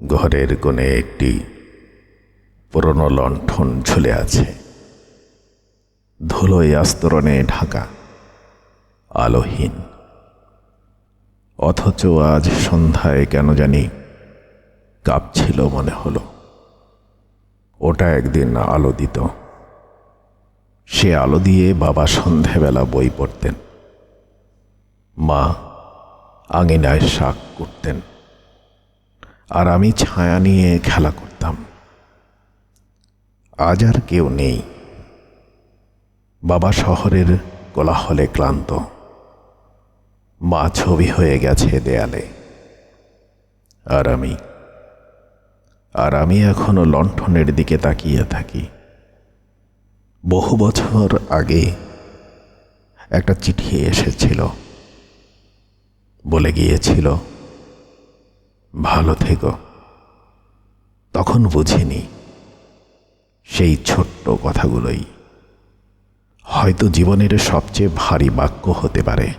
ঘরের কোণে একটি পুরনো লণ্ঠন ঝুলে আছে। ধুলোয় আস্তরণে ঢাকা, আলোহীন। অথচ আজ সন্ধ্যায় কেন জানি কাঁপছিল মনে হলো। ওটা একদিন আলো দিত। সে আলো দিয়ে বাবা সন্ধেবেলা বই পড়তেন। মা আঙিনায় শাক করতেন আর আমি ছায়া নিয়ে খেলা করতাম। আজ আর কেউ নেই। বাবা শহরের কোলাহলে ক্লান্ত। মা ছবি হয়ে গেছে দেয়ালে। আর আমি আর আমি এখনও লণ্ঠনের দিকে তাকিয়ে থাকি। বহু বছর আগে একটা চিঠি এসেছিল। বলে গিয়েছিল ভালো থেকো। তখন বুঝিনি সেই ছোট্ট কথাগুলোই। হয়তো জীবনের সবচেয়ে ভারী বাক্য হতে পারে।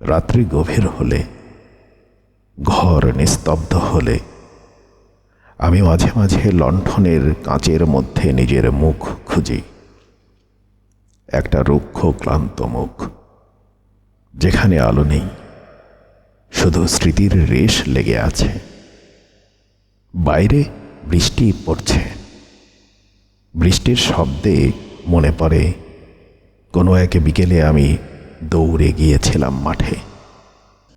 রাত্রি গভীর হলে, ঘর নিস্তব্ধ হলে, আমি মাঝে মাঝে লণ্ঠনের কাঁচের মধ্যে নিজের মুখ খুঁজি। একটা রুক্ষ ক্লান্ত মুখ, যেখানে আলো নেই। শুধু স্মৃতির রেশ লেগে আছে। বাইরে বৃষ্টি পড়ছে। বৃষ্টির শব্দে মনে পড়ে, কোনো এক বিকেলে আমি দৌড়ে গিয়েছিলাম মাঠে।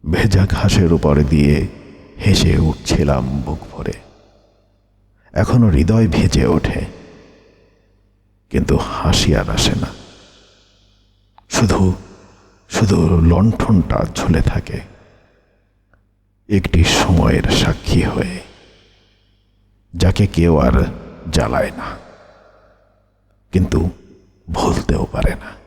ভেজা ঘাসের উপর দিয়ে হেসে উঠছিলাম বুক ভরে। এখনও হৃদয় ভেজে ওঠে, কিন্তু হাসি আর আসে না। শুধু শুধু লণ্ঠনটা ঝুলে থাকে। একটি সময়ের সাক্ষী হয়ে যাকে কেউ আর জ্বালায় না কিন্তু ভুলতেও পারে না।